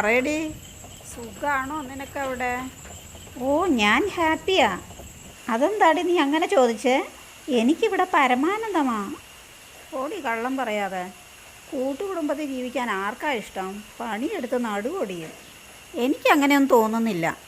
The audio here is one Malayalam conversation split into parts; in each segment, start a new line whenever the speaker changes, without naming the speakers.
പറയടി. സുഖാണോ നിനക്കവിടെ? ഓ ഞാൻ ഹാപ്പിയാ. അതെന്താടി നീ അങ്ങനെ ചോദിച്ചേ? എനിക്കിവിടെ പരമാനന്ദമാ. ഓടി കള്ളം പറയാതെ. കൂട്ടുകുടുംബത്തിൽ ജീവിക്കാൻ ആർക്കാ ഇഷ്ടം? പണിയെടുത്ത് നടുവൊടിയും. എനിക്കങ്ങനെയൊന്നും തോന്നുന്നില്ല.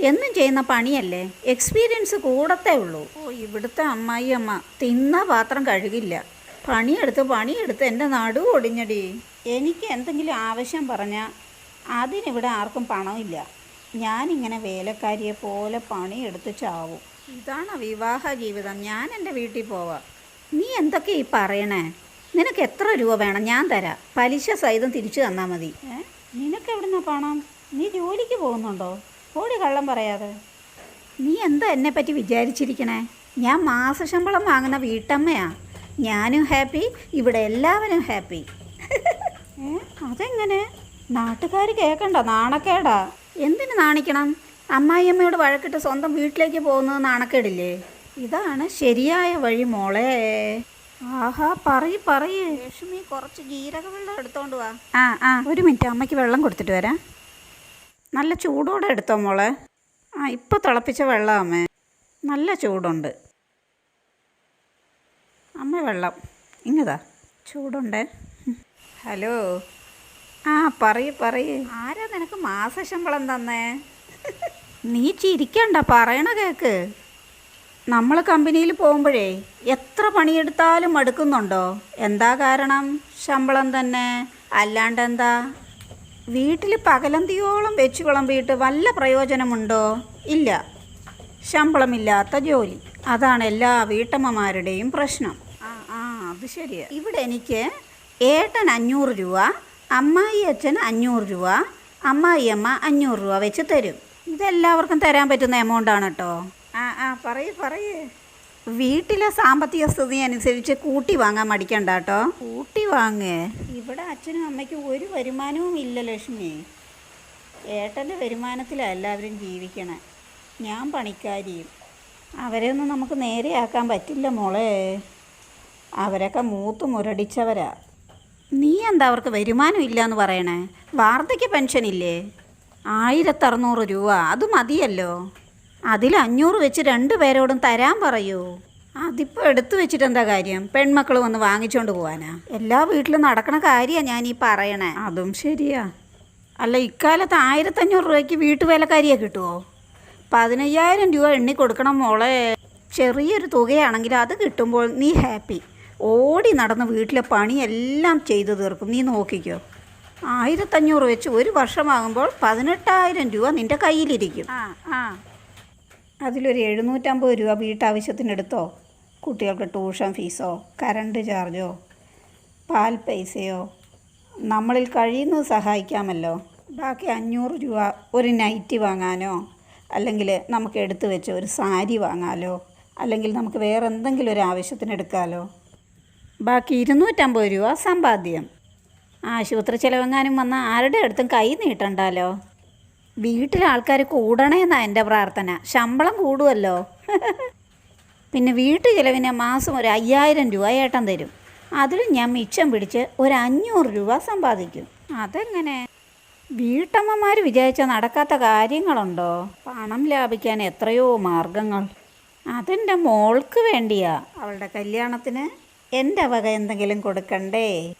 എന്നും ചെയ്യുന്ന പണിയല്ലേ? എക്സ്പീരിയൻസ് കൂടത്തേ ഉള്ളൂ. ഓ ഇവിടുത്തെ അമ്മായി അമ്മ തിന്ന പാത്രം കഴുകില്ല. പണിയെടുത്ത് പണിയെടുത്ത് എന്റെ നടു ഒടിഞ്ഞടി എനിക്ക് എന്തെങ്കിലും ആവശ്യം പറഞ്ഞാൽ അതിനിവിടെ ആർക്കും പണമില്ല. ഞാനിങ്ങനെ വേലക്കാരിയെ പോലെ പണിയെടുത്ത് ചാവും. ഇതാണ് വിവാഹ ജീവിതം. ഞാൻ എന്റെ വീട്ടിൽ പോവാം. നീ എന്തൊക്കെ ഈ പറയണേ? നിനക്ക് എത്ര രൂപ വേണം? ഞാൻ തരാം. പലിശ സഹിതം തിരിച്ചു തന്നാൽ മതി. നിനക്ക് എവിടുന്ന പണം? നീ ജോലിക്ക് പോകുന്നുണ്ടോ? ഓടി കള്ളം പറയാതെ. നീ എന്താ എന്നെ പറ്റി വിചാരിച്ചിരിക്കണേ? ഞാൻ മാസശമ്പളം വാങ്ങുന്ന വീട്ടമ്മയാ. ഞാനും ഹാപ്പി ഇവിടെ എല്ലാവരും ഹാപ്പി. അതെങ്ങനെ? നാട്ടുകാർ കേൾക്കണ്ട നാണക്കേടാ. എന്തിനു നാണിക്കണം? അമ്മായിയമ്മയോട് വഴക്കിട്ട് സ്വന്തം വീട്ടിലേക്ക് പോകുന്നത് നാണക്കേടില്ലേ? ഇതാണ് ശരിയായ വഴി മോളെ. ആഹാ പറയ് പറയ്. ലക്ഷ്മി കുറച്ച് ജീരക വെള്ളം എടുത്തോണ്ട് വാ. ആ ആ ഒരു മിനിറ്റ് അമ്മയ്ക്ക് വെള്ളം കൊടുത്തിട്ട് വരാം. നല്ല ചൂടോടെ എടുത്തോ മോളെ. ആ ഇപ്പോൾ തിളപ്പിച്ച വെള്ളം അമ്മേ. നല്ല ചൂടുണ്ട്. അമ്മ വെള്ളം. ഇങ്ങതാ ചൂടുണ്ടേ. ഹലോ. ആ പറയ് പറയ്. ആരാ നിനക്ക് മാസശമ്പളം തന്നേ? നീ ചിരിക്കണ്ട പറയണ കേക്ക്. നമ്മൾ കമ്പനിയിൽ പോകുമ്പോഴേ എത്ര പണിയെടുത്താലും മടുക്കുന്നുണ്ടോ എന്താ കാരണം ശമ്പളം തന്നെ? അല്ലാണ്ട് എന്താ വീട്ടിൽ പകലന്തിയോളം വെച്ച് വിളമ്പിയിട്ട് വല്ല പ്രയോജനമുണ്ടോ? ഇല്ല. ശമ്പളമില്ലാത്ത ജോലി. അതാണ് എല്ലാ വീട്ടമ്മമാരുടെയും പ്രശ്നം. ആ ആ അത് ശരിയാ. ഇവിടെ എനിക്ക് ഏട്ടൻ അഞ്ഞൂറ് രൂപ അമ്മായി അച്ഛൻ അഞ്ഞൂറ് രൂപ അമ്മായി അമ്മ അഞ്ഞൂറ് രൂപ വെച്ച് തരും. ഇതെല്ലാവർക്കും തരാൻ പറ്റുന്ന എമൗണ്ടാണ് കേട്ടോ ആ ആ പറയൂ പറയൂ. വീട്ടിലെ സാമ്പത്തിക സ്ഥിതി അനുസരിച്ച് കൂട്ടി വാങ്ങാൻ മടിക്കണ്ട കേട്ടോ കൂട്ടി വാങ്ങേ. ഇവിടെ അച്ഛനും അമ്മയ്ക്കും ഒരു വരുമാനവും ഇല്ല ലക്ഷ്മി. ഏട്ടന്റെ വരുമാനത്തിലാണ് എല്ലാവരും ജീവിക്കണേ. ഞാൻ പണിക്കാരിയും. അവരെ ഒന്നും നമുക്ക് നേരെയാക്കാൻ പറ്റില്ല മോളെ. അവരൊക്കെ മൂത്ത് മുരടിച്ചവരാ. നീ എന്താ അവർക്ക് വരുമാനം ഇല്ല എന്ന് പറയണേ? വാർദ്ധക്യ പെൻഷൻ ഇല്ലേ? ആയിരത്തറുന്നൂറ് രൂപ അത് മതിയല്ലോ. അതിൽ അഞ്ഞൂറ് വെച്ച് രണ്ടു പേരോടും തരാൻ പറയൂ. അതിപ്പോൾ എടുത്തു വെച്ചിട്ട് എന്താ കാര്യം? പെൺമക്കൾ വന്ന് വാങ്ങിച്ചുകൊണ്ട് പോവാനാ? എല്ലാ വീട്ടിലും നടക്കണ കാര്യമാണ് ഞാൻ ഈ പറയണേ. അതും ശരിയാ. അല്ല ഇക്കാലത്ത് ആയിരത്തഞ്ഞൂറ് രൂപയ്ക്ക് വീട്ടുവേലക്കാരിയെ കിട്ടുമോ പതിനയ്യായിരം രൂപ എണ്ണി കൊടുക്കണം മോളെ. ചെറിയൊരു തുകയാണെങ്കിൽ അത് കിട്ടുമ്പോൾ നീ ഹാപ്പി. ഓടി നടന്ന് വീട്ടിലെ പണിയെല്ലാം ചെയ്തു തീർക്കും. നീ നോക്കിക്കോ. ആയിരത്തഞ്ഞൂറ് വെച്ച് ഒരു വർഷമാകുമ്പോൾ പതിനെട്ടായിരം രൂപ നിന്റെ കയ്യിലിരിക്കും. ആ ആ. അതിലൊരു എഴുന്നൂറ്റമ്പത് രൂപ വീട്ടാവശ്യത്തിനെടുത്തോ? കുട്ടികൾക്ക് ട്യൂഷൻ ഫീസോ കറണ്ട് ചാർജോ പാൽ പൈസയോ? നമ്മളിൽ കഴിയുന്നത് സഹായിക്കാമല്ലോ. ബാക്കി അഞ്ഞൂറ് രൂപ ഒരു നൈറ്റി വാങ്ങാനോ? അല്ലെങ്കിൽ നമുക്ക് എടുത്തു വെച്ച ഒരു സാരി വാങ്ങാലോ? അല്ലെങ്കിൽ നമുക്ക് വേറെ എന്തെങ്കിലും ഒരു ആവശ്യത്തിന് എടുക്കാമല്ലോ ബാക്കി ഇരുന്നൂറ്റമ്പത് രൂപ സമ്പാദ്യം. ആശുപത്രി ചിലവെങ്ങാനും വന്ന ആരുടെ അടുത്തും കൈ നീട്ടണ്ടല്ലോ? വീട്ടിലെ ആൾക്കാർ കൂടണമെന്നാണ് എന്റെ പ്രാർത്ഥന. ശമ്പളം കൂടുമല്ലോ പിന്നെ വീട്ടു ചിലവിന് മാസം ഒരു അയ്യായിരം രൂപ ഏട്ടൻ തരും. അതിലും ഞാൻ മിച്ചം പിടിച്ച് ഒരു അഞ്ഞൂറ് രൂപ സമ്പാദിക്കും. അതെങ്ങനെ? വീട്ടമ്മമാർ വിചാരിച്ച നടക്കാത്ത കാര്യങ്ങളുണ്ടോ? പണം ലാഭിക്കാൻ എത്രയോ മാർഗങ്ങൾ. അതെന്റെ മോൾക്ക് വേണ്ടിയാ. അവളുടെ കല്യാണത്തിന് എന്റെ വക എന്തെങ്കിലും കൊടുക്കണ്ടേ?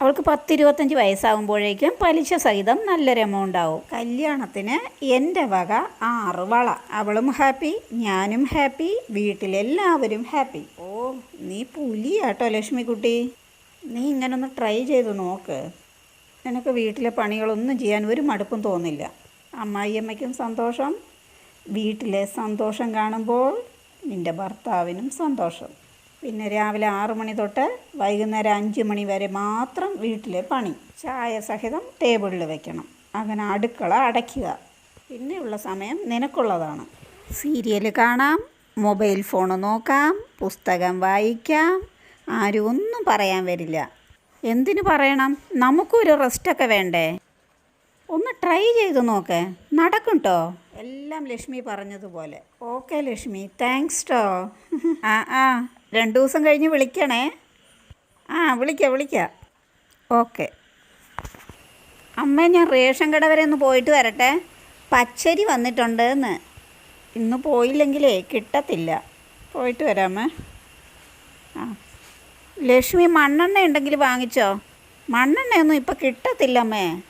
അവൾക്ക് പത്തിരുപത്തഞ്ച് വയസ്സാകുമ്പോഴേക്കും പലിശ സഹിതം നല്ലൊരു എമൗണ്ട് ആവും. കല്യാണത്തിന് എന്റെ വക ആറ് വള. അവളും ഹാപ്പി ഞാനും ഹാപ്പി വീട്ടിലെല്ലാവരും ഹാപ്പി ഓ നീ പുലിയാട്ടോ ലക്ഷ്മിക്കുട്ടി. നീ ഇങ്ങനൊന്ന് ട്രൈ ചെയ്ത് നോക്ക്. നിനക്ക് വീട്ടിലെ പണികളൊന്നും ചെയ്യാൻ ഒരു മടുപ്പും തോന്നില്ല. അമ്മായിയമ്മയ്ക്കും സന്തോഷം. വീട്ടിലെ സന്തോഷം കാണുമ്പോൾ നിന്റെ ഭർത്താവിനും സന്തോഷം. പിന്നെ രാവിലെ ആറ് മണി തൊട്ട് വൈകുന്നേരം അഞ്ച് മണി വരെ മാത്രം വീട്ടിലെ പണി. ചായ സഹിതം ടേബിളിൽ വെക്കണം. അങ്ങനെ അടുക്കള അടയ്ക്കുക. പിന്നെയുള്ള സമയം നിനക്കുള്ളതാണ്. സീരിയൽ കാണാം മൊബൈൽ ഫോൺ നോക്കാം പുസ്തകം വായിക്കാം. ആരും ഒന്നും പറയാൻ വരില്ല. എന്തിനു പറയണം? നമുക്കൊരു റെസ്റ്റൊക്കെ വേണ്ടേ? ഒന്ന് ട്രൈ ചെയ്ത് നോക്കേ. നടക്കും ട്ടോ എല്ലാം ലക്ഷ്മി പറഞ്ഞതുപോലെ. ഓക്കെ ലക്ഷ്മി. താങ്ക്സ് ടോ ആ ആ. രണ്ട് ദിവസം കഴിഞ്ഞ് വിളിക്കണേ. ആ വിളിക്കാം വിളിക്കാം. ഓക്കെ. അമ്മ ഞാൻ റേഷൻ കട വരെ ഒന്ന് പോയിട്ട് വരട്ടെ. പച്ചരി വന്നിട്ടുണ്ട് എന്ന് ഇന്ന് പോയില്ലെങ്കിലേ കിട്ടത്തില്ല. പോയിട്ട് വരാമേ. ആ. ലക്ഷ്മി മണ്ണെണ്ണ ഉണ്ടെങ്കിൽ വാങ്ങിച്ചോ? മണ്ണെണ്ണയൊന്നും ഇപ്പം കിട്ടത്തില്ലമ്മേ.